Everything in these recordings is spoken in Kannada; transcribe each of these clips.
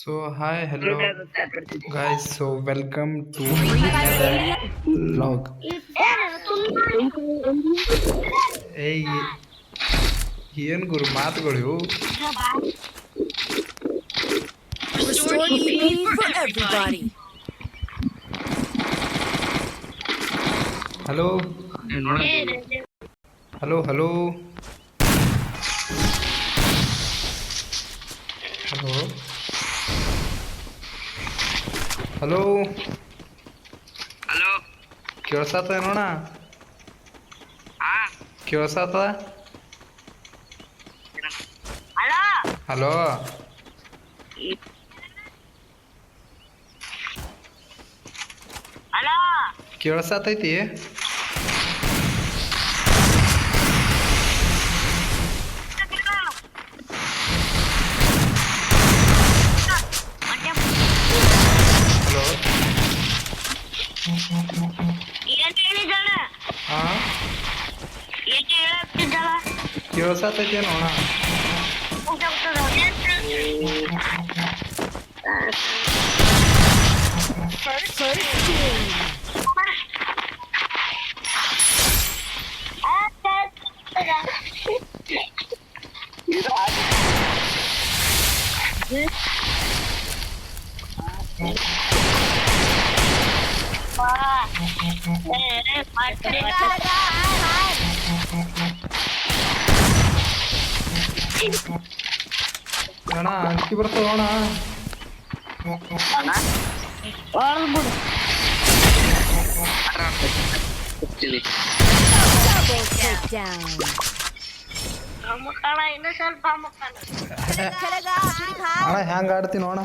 So hi, hello guys. So welcome to another vlog. ಏಯ್ ಏನು ಗುರು ಮಾತುಗಳು ಇವು? Restoring EP for everybody. Hello hello hello hello hello. Hello. ಕೇಳ್ಸಾತ ನೋಣ ಕೇಳ್ಸಾತ ಹಲೋ. ಕೇಳ್ಸತೈತಿ? ദിവസത്തെ ചെയ്യണോണാ Wow. ಅಣ್ಣ ಅಂಕಿ ಬರ್ತದ ಅಣ್ಣ. ಅಣ್ಣ ಹೆಂಗ ಆಡ್ತೀನಿ ಅಣ್ಣ?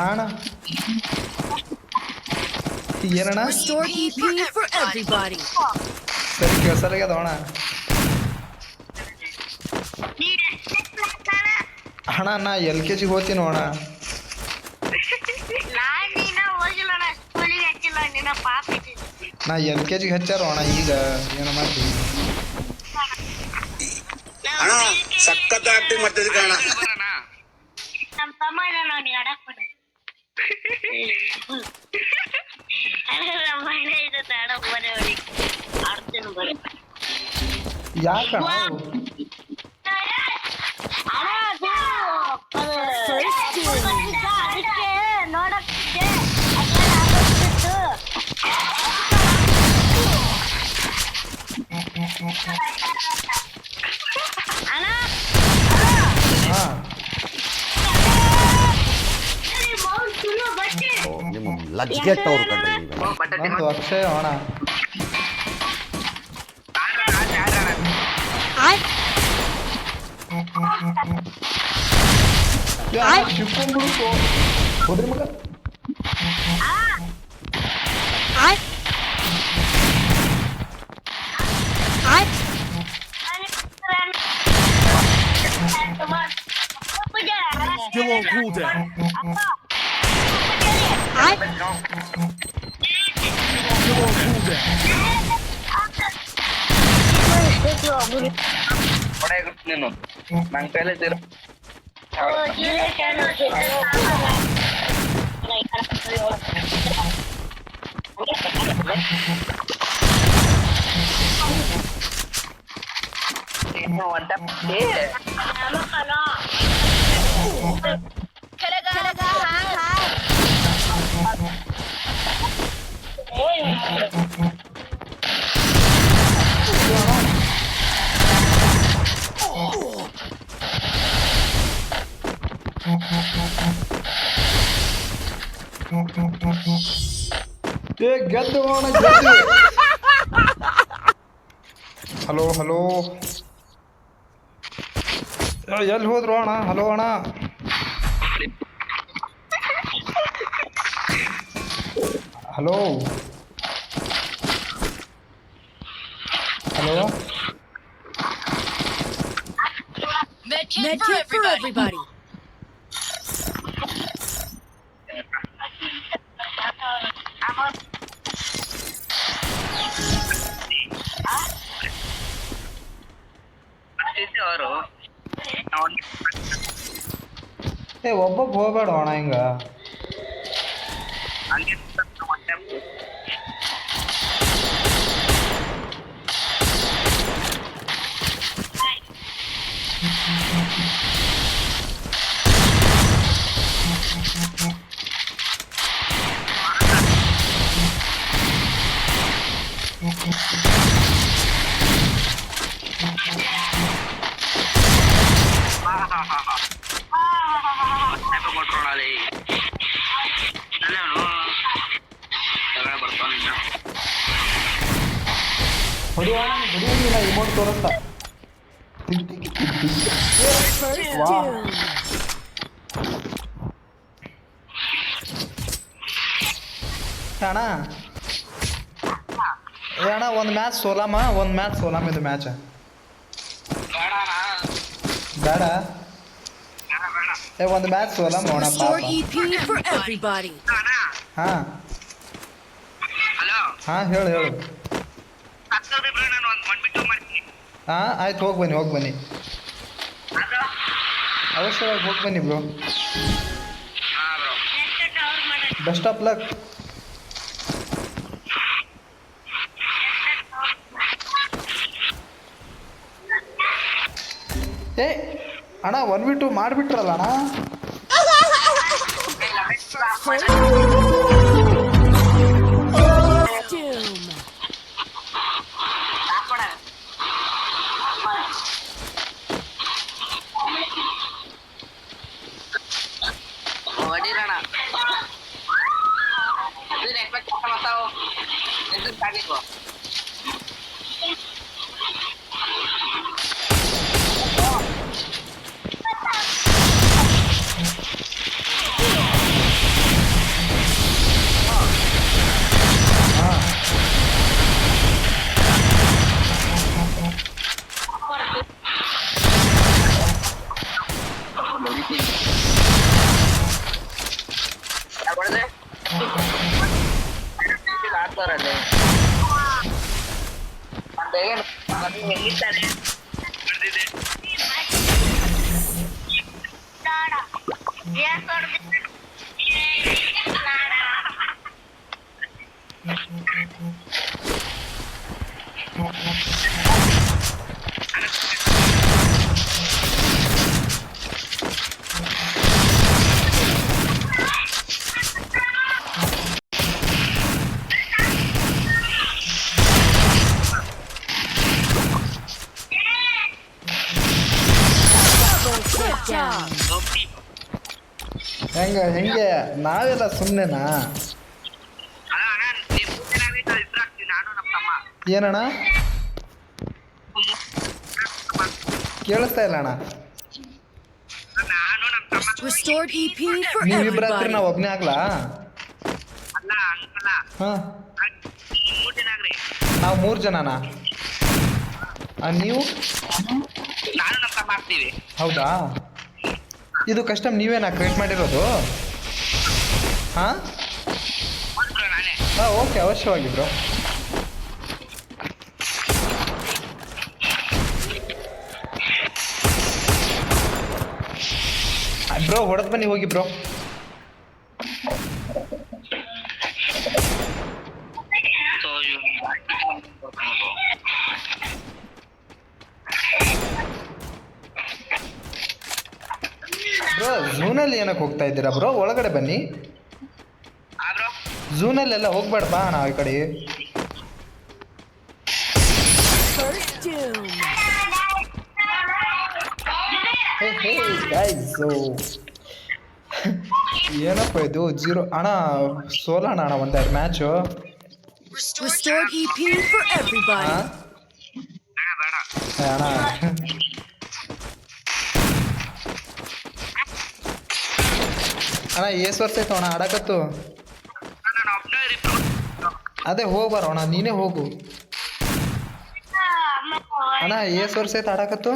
ಅಣ್ಣ. ಏನಣ್ಣ? For everybody. ಸರಿ ಕೇಳ್ಸಲಾಗ್ಯದ ಅಣ್ಣ. ಅಣ್ಣ ನಾ ಎಲ್ ಕೆ ಜಿಗೆ ಹೋಗ್ತೀನಿ ಅಣ್ಣ. ನಾನ್ ನೀನ ಹೋಗಿಲ್ಲ ನಾ ಎಲ್ ಕೆ ಜಿಗೆ ಹಚ್ಚಾರ ಅಣ್ಣ ಈಗ ಏನು ಮಾಡ್ತೀನಿ ಅಣ್ಣ ಸಖತ್ ಆಕ್ಟಿಂಗ್ ಮಾಡ್ತಿದ್ದೆ ಕಣ ನಮ್ಮ ತಮ್ಮ ಇಲ್ಲ ನೋಡಿ ಆಡಕ್ ಬಿಡು ನಮ್ಮ ಮನೆ ಇದೆ ಆಡಕ್ ಬರೀ ಹೊಡಿ ಆಡ್ತೀನಿ ಬರೀ ಯಾಕ. ಅದಕ್ಕೆ ನೋಡಕ್ಕೆ ಅಣ್ಣ ಹಾ ನಿಮ್ಮ ಲಜ್ಜೆಟ್ಟವ್ರು Ya şifon grupo. Podrimo ka? Ay. Ay. Still on cooldown. Ay. Still on cooldown. Oh, ನೀನು ನಂಗೆ ಪೆಹಲೆ ತೀರ ಇನ್ನು ಒಂಟ ಏ ಗೆದ್ದು ಅಣ್ಣ ಗೆದ್ದು ಹಲೋ ಹಲೋ ಎಲ್ಲಿ ಹೋದ್ರು ಅಣ್ಣ ಹಲೋ ಅಣ್ಣ hello hello Medkit for everybody. ಏ ಒಬ್ಬೊಬ್ಬ ಹೋಗ್ಬೇಡ ಅಣ್ಣ ಹಿಂಗ ಹಂಗೆ ಒನ್ ಟ್ಯಾಪ್ ಕೊಟ್ರೋಣಲ್ಲಿ ಅಲ್ಲೇ ಅವನು ತಗೊಂಡು ಬರ್ತಾನೆ ಹೊಡಿ ಅಣ್ಣ ಹೊಡಿಯಂಗಿಲ್ಲ ಇಮೋಟ್ ತೋರಿಸ್ತಾ First Wow. doom. ಅಣ್ಣ ಏ ಅಣ್ಣ ಒಂದು ಮ್ಯಾಚ್ ಸೋಲಾಮ ಒಂದು ಮ್ಯಾಚ್ ಸೋಲಾಮ ಇದು ಮ್ಯಾಚ್ ಬೇಡ ಏ ಒಂದು ಮ್ಯಾಚ್ ಸೋಲಾಮ ಅಣ್ಣ Restore ಪಾಪ EP for everybody. ಹಾಂ ಹಲೋ ಹಾಂ ಹೇಳು ಹೇಳು ಹತ್ತೋದ್ರೆ ಬ್ರೋ ನಾನು ಒಂದು ಒನ್ ಬಿಟ್ಟು ಮಾಡ್ತೀನಿ ಹಾಂ ಆಯ್ತು ಹೋಗಿ ಬನ್ನಿ ಹೋಗಿ ಬನ್ನಿ ಅದು ಅವಶ್ಯವಾಗಿ ಹೋಗಿ ಬನ್ನಿ ಬ್ರೋ ಹಾಂ ಬ್ರೋ ನೆಕ್ಸ್ಟ್ ಟವರ್ ಮಾಡಿ ಬೆಸ್ಟ್ ಆಫ್ ಲಕ್ ಏ ಅಣ್ಣ ಒನ್ ವಿ ಟು ಮಾಡಿಬಿಟ್ರಲ್ಲ ಅಣ್ಣ Doom. ಹೊಡಿರೋಣ Ada randai kan makan yang kita deh. Dia sordi ಹೆಂಗ ಹೆಂಗೆ? ನಾವೆಲ್ಲ ಸುಮ್ಮನೆನಾ ಏನಣ್ಣ? ಕೇಳಿಸ್ತಾ ಇಲ್ಲ ಅಣ್ಣ. ನಾನು ನಮ್ಮ ತಮ್ಮ Restored EP for ನೀವಿಬ್ರ ಹತ್ರ ನಾವು ಒಬ್ನೇ ಆಗ್ಲಾ? ಹಾಂ. ಮೂರು ಜನ ಆಗ್ರಿ. ನಾವು ಮೂರು ಜನನಾ? ನೀವು? ನಾನು ನಮ್ಮ ತಮ್ಮ ಹೌದಾ? ಇದು ಕಸ್ಟಮ್ ನೀವೇನಾ ಕ್ರಿಯೇಟ್ ಮಾಡಿರೋದು? ಹಾಂ? ಹಾಂ ಓಕೆ ಅವಶ್ಯವಾಗಿ ಬ್ರೋ ಬ್ರೋ ಹೊಡೆದ್ ಬನ್ನಿ, ಹೋಗಿ ಬ್ರೋ ಝೂನಲ್ಲಿ ಏನಕ್ಕೆ ಹೋಗ್ತಾ ಇದ್ದೀರಾ ಬ್ರೋ ಒಳಗಡೆ ಬನ್ನಿ. ಜೂನಲ್ಲಿ ಝೂನಲ್ಲೆಲ್ಲ ಹೋಗ್ಬೇಡ ಬಾ ಅಣ್ಣ ಈ ಕಡೆ. ಏನಪ್ಪ ಇದು? ಜೀರೋ ಅಣ್ಣ ಸೋಲೋಣ ಅಣ್ಣ ಒಂದೆರಡು ಮ್ಯಾಚು ಬೇಡ ಅಣ್ಣ. ಅಣ್ಣ ಏಸ್ ವರ್ಷ ಆಯ್ತು ಅಣ್ಣ ಆಡಕತ್ತು ಅದೇ ಒಬ್ಬನೇ ಬರೋ ಅಣ್ಣ, ನೀನೇ ಹೋಗು. ಅಣ್ಣ ಏಸ್ ವರ್ಷ ಆಯ್ತು ಆಡಕತ್ತು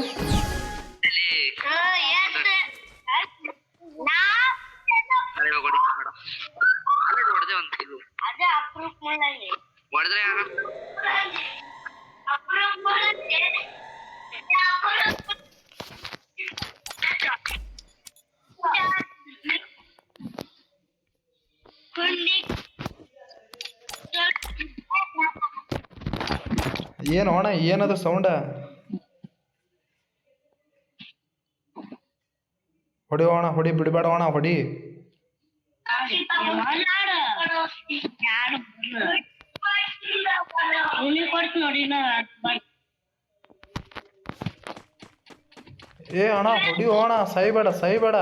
ಏನು ಅಣ್ಣ ಏನದು ಸೌಂಡ ಹೊಡಿ ಅಣ್ಣ, ಹೊಡಿ, ಬಿಡಬೇಡ ಅಣ್ಣ, ಹೊಡಿ. ಏ ಅಣ್ಣ ಹೊಡಿ ಅಣ್ಣ ಸೈಬೇಡ ಸೈಬೇಡ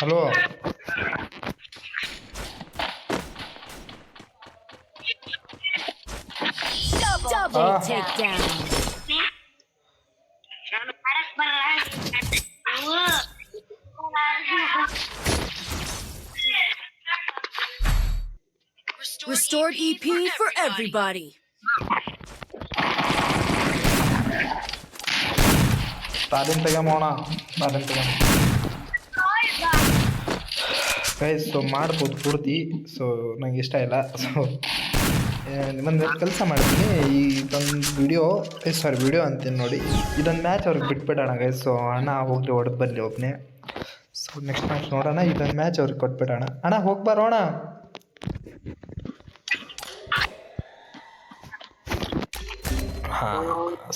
hello ah. Restored EP for everybody. Starting to come on. Ah. Starting to come. Guys so ಮಾಡ್ಬೋದು ಪೂರ್ತಿ. ಸೊ ನಂಗೆ ಇಷ್ಟ ಇಲ್ಲ. ಸೊ ಒಂದು ಕೆಲಸ ಮಾಡ್ತೀನಿ. ಈ ಇದೊಂದು ವಿಡಿಯೋ ಸಾರಿ ವಿಡಿಯೋ ಅಂತೀನಿ ನೋಡಿ. ಇದೊಂದು ಮ್ಯಾಚ್ ಅವ್ರಿಗೆ ಬಿಟ್ಬಿಡೋಣ ಗೈಸ್ ಸೊ ಅಣ್ಣ ಹೋಗ್ಲಿ, ಹೊಡೆದು ಬರಲಿ ಒಬ್ಬನೇ ಸೊ ನೆಕ್ಸ್ಟ್ ಮ್ಯಾಚ್ ನೋಡೋಣ. ಇದೊಂದು ಮ್ಯಾಚ್ ಅವ್ರಿಗೆ ಕೊಟ್ಬಿಡೋಣ. ಅಣ್ಣ, ಹೋಗಿ ಬರೋಣ ಹಾಂ,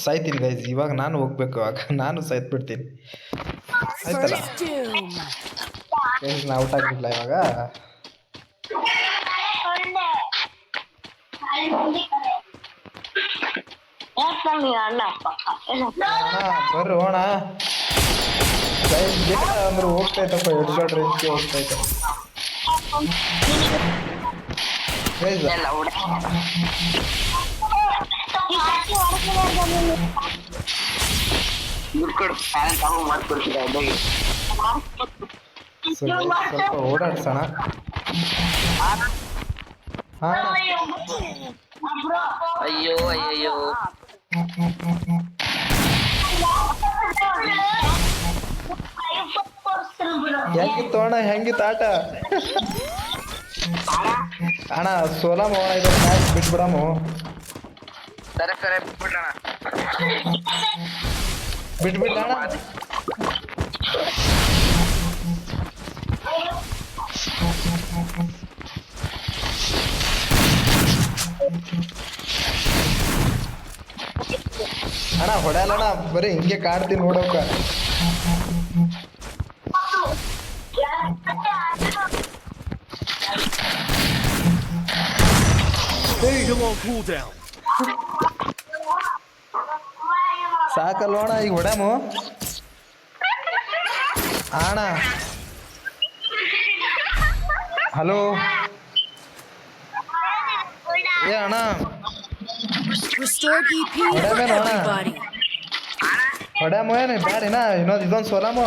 ಸಾಯ್ತೀನಿ ಗೈಸ್ ಇವಾಗ ನಾನು ಹೋಗ್ಬೇಕು. ಇವಾಗ ನಾನು ಸಾಯ್ತು ಬಿಡ್ತೀನಿ ಆಯ್ತಲ್ಲ ನಾ ಔಟ್ ಆಗಿಲ್ಲ ಇವಾಗ. ಬರ್ರಿ ಹೋಣ ಅಂದ್ರೆ ಹೋಗ್ತೈತಪ್ಪ ಇತ್ತಪ್ಪ ಶಾಟ್ ರೇಂಜ್ಗೆ ಹೋಗ್ತೈತೆ ಗೈಸ್ ದುಡ್ಡು ಕೊಡು ಫ್ಯಾನ್ ತಗೊಂಡು ಮಾಡ್ಕೊಡ್ತೀರ ಸ್ವಲ್ಪ ಓಡಾಡ್ಸೋಣ ಹಾಂ ಅಯ್ಯೋ ಅಯ್ಯಯ್ಯೋ ಹೆಂಗಿತ್ತು ಅಣ್ಣ ಹೆಂಗಿತ್ತು ಆಟ ಅಣ್ಣ ಸೋಲಾಮ ಅಣ್ಣ ಇದೊಂದು ಮ್ಯಾಚ್ ಬಿಟ್ಬಿಡಮು ಸರಿ ಸರಿ ಬಿಟ್ಬಿಡೋಣ ಬಿಟ್ಬಿಡ್ಲ ಅಣ್ಣ ಅಣ್ಣ ಬರೀ ಹಿಂಗೆ ಕಾಡ್ತೀನಿ ನೋಡೋಕ. ಸಾಕಲ್ವಣ ಈಗ ಹೊಡ್ಯಾಮು? ಅಣ್ಣ. ಹಲೋ. ಏ ಅಣ್ಣ. Restored EP for Whatever, Nona. everybody. ಹೊಡ್ಯಾಮು ಏನು ಬ್ಯಾಡಿನ ಇನ್ನೊಂದು ಇದೊಂದು ಸೋಲಾಮು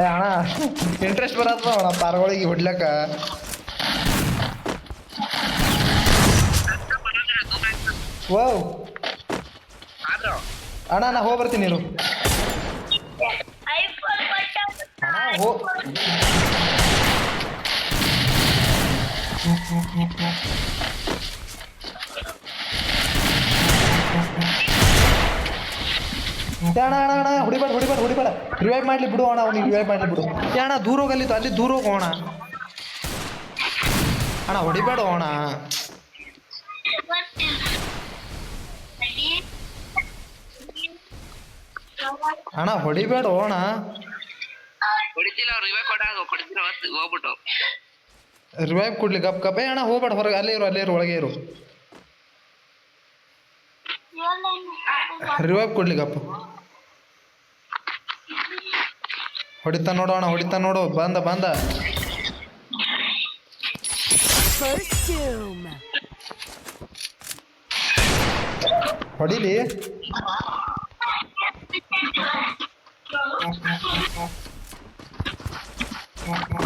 ಏ ಅಣ್ಣ ಇಂಟ್ರೆಸ್ಟ್ ಬರತ್ತ ಅಣ್ಣ ಪಾರ್ಗಳಿಗೆ ಹೊಡ್ಲಕ್ಕ ಓ ಅಣ್ಣ ನಾ ಹೋಗಿ ಬರ್ತೀನಿ ಇರು. ಏ, ಅಣ್ಣ ಅಣ್ಣ ಹೊಡಿಬೇಡ ಹೊಡಿಬೇಡ ಹೊಡಿಬೇಡ ರಿವೈವ್ ಮಾಡ್ಲಿ ಬಿಡು ಅಣ್ಣ ಅವ್ನಿಗೆ ರಿವೈವ್ ಮಾಡ್ಲಿ ಬಿಡು. ಅಣ್ಣ, ದೂರ ಹೋಗಲ್ಲಿತ್ತು ಅಲ್ಲಿ ದೂರ ಹೋಗೋಣ ಅಣ್ಣ, ಹೊಡಿಬೇಡ ಅಣ್ಣ. ಅಣ್ಣ, ಹೊಡಿಬೇಡ ಅಣ್ಣ. ಹೊಡಿತಿಲ್ಲ ಅವ್ರು ರಿವೈವ್ ಕೊಡಾಗ ಕೊಡ್ತಿರ ಹೋಗ್ಬಿಟ್ಟು. ರಿವೈವ್ ಕೊಡ್ಲಿ ಗಪ್ ಗಪ್. ಏ ಅಣ್ಣ ಹೋಗ್ಬೇಡ ಹೊರಗೆ. ಅಲ್ಲೇ ಇರು ಅಲ್ಲೇ ಇರು ಒಳಗೆ ಇರು. ರಿವೈವ್ ಕೊಡ್ಲಿ ಗಪ್ಪ ಹೊಡಿತಾ ನೋಡು ಅಣ್ಣ ಹೊಡಿತಾ ನೋಡು. ಬಂದ ಬಂದ. ಹೊಡಿಲಿ?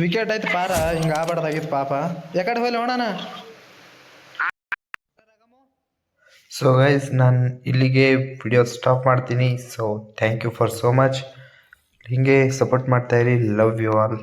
ವಿಕೆಟ್ ಆಯ್ತು ಪಾರ, ಹಿಂಗ ಆಗ್ಬಾರ್ದಾಗಿತ್ತು ಪಾಪ. ಯಾಕಡೆ ಹೋಗ್ಲಿ ನೋಡೋಣ ಸೊ ಗೈಸ್ ನಾನು ಇಲ್ಲಿಗೆ ವಿಡಿಯೋ ಸ್ಟಾಪ್ ಮಾಡ್ತೀನಿ. So thank you for so much ಹಿಂಗೆ ಸಪೋರ್ಟ್ ಮಾಡ್ತಾಯಿರಿ ಲವ್ ಯು ಆಲ್